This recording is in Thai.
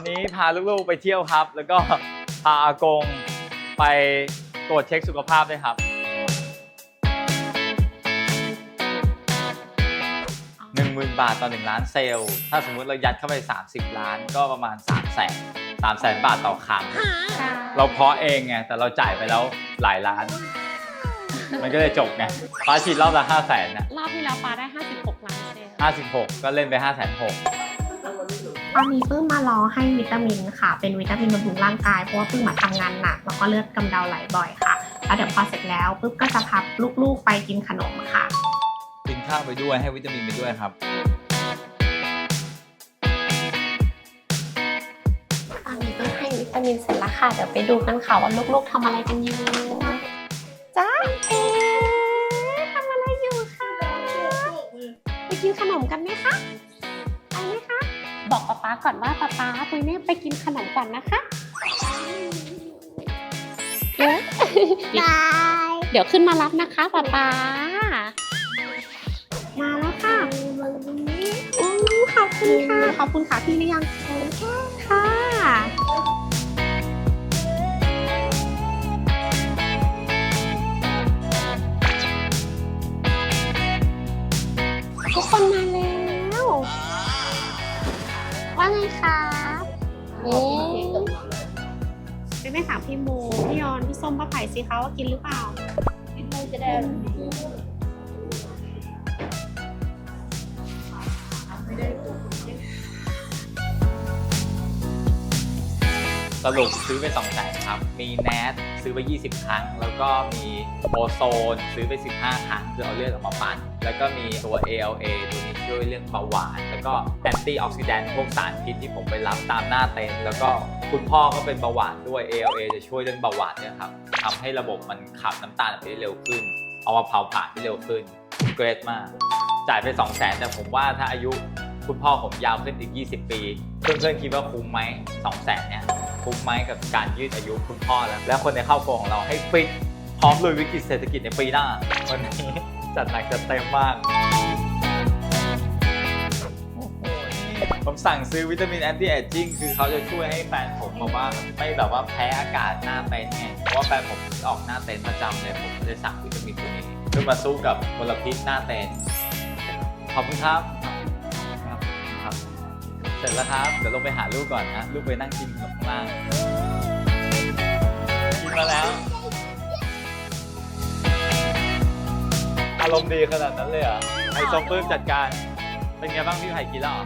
วันนี้พาลูกๆไปเที่ยวครับ แล้วก็พาอากงไปตรวจเช็คสุขภาพด้วยครับ 10,000 บาทต่อ 1 ล้านเซลล์ ถ้าสมมุติเรายัดเข้าไป 30 ล้านก็ประมาณ 3 0 0แสน3แสนบาทต่อครั้ง เราเพาะเองไง แต่เราจ่ายไปแล้วหลายล้าน มันก็เลยจบไงฟ้าฉีดรอบละ 5 0 0แสนนะรอบที่แล้วปาได้ 56 ล้านเซลล์56 ก็เล่นไป 5 6 0 0 0ต อนนี้ปื้มมารอให้วิตามินค่ะ เป็นวิตามินบำรุงร่างกายเพราะว่าปื้มมาทำงานหนักแล้วก็เลือดกำเดาไหลบ่อยค่ะ แล้วเดี๋ยวพอเสร็จแล้วปื้มก็จะพับลูกๆไปกินขนมค่ะ กินข้าวไปด้วยให้วิตามินไปด้วยครับ ตอนนี้ปื้มให้วิตามินเสร็จแล้วค่ะ เดี๋ยวไปดูกันค่ะว่าลูกๆทำอะไรกันอยู่จ้าเอ๋ทำอะไรอยู่คะไปกินขนมกันไหมคะ ป๊าป๊าก่อนว่าป๊าป๊าปุยเนี่ยไปกินขนมก่อนนะคะเดี๋ยวเดี๋ยวขึ้นมารับนะคะป๊าป๊ามาแล้วค่ะอืมขอบคุณค่ะ ขอบคุณค่ะพี่หรือยังค่ะทุกคนมาแล้ว ว่าไงคะเอ๊ะไปไม่ถามพี่โมพี่ยอนพี่ส้มป้าไผ่สิคะว่ากินหรือเปล่ากินเลยจะได้ รุปซื้อไป2 0 0 0 0ครับ มีแนทซื้อไป 20 ครั้ง แล้วก็มีโอโซนซื้อไป 15 ครั้งคือเอาเลือดออกมาปั่น แล้วก็มีตัว ALA ตัวนี้ช่วยเรื่องเบาหวาน แล้วก็แอนตี้ออกซิแดนต์พวกสารพิษที่ผมไปรับตามหน้าเต็นท์แล้วก็คุณพ่อก็เป็นเบาหวานด้วย ALA จะช่วยเรื่องเบาหวานเนี่ยครับทำให้ระบบมันขับน้ำตาลไปได้เร็วขึ้น เอามาเผาผลาญได้เร็วขึ้นเกรดมาก จ่ายไป 2 0 0 0 0 0แต่ผมว่าถ้าอายุคุณพ่อผมยาวขึ้นอีก 20 ปี เพื่อนๆคิดว่าคุ้มไหม2 0 0 0 0เนี่ย คุ้มไหมกับการยืดอายุคุณพ่อแล้ว และคนในครอบครัวของเราให้ฟิตพร้อมลุยวิกฤตเศรษฐกิจในปีหน้า วันนี้จัดหนักจัดเต็มมาก ผมสั่งซื้อวิตามินแอนตี้เอจจิ้งคือเขาจะช่วยให้แฟนผมแบบว่าไม่แบบว่าแพ้อากาศหน้าเต็นท์ไงเพราะว่าแฟนผมออกหน้าเต็นท์ประจำเลยผมเลยสั่งวิตามินตัวนี้เพื่อมาสู้กับมลพิษหน้าเต็นท์ขอบคุณครับ เสร็จแล้วครับ เดี๋ยวลงไปหาลูกก่อนนะ ลูกไปนั่งกินขนมข้างล่าง กินมาแล้ว อารมณ์ดีขนาดนั้นเลยเหรอไอ้ซอมปื้มจัดการ เป็นไงบ้างพี่ไผ่กินแล้วเหรอ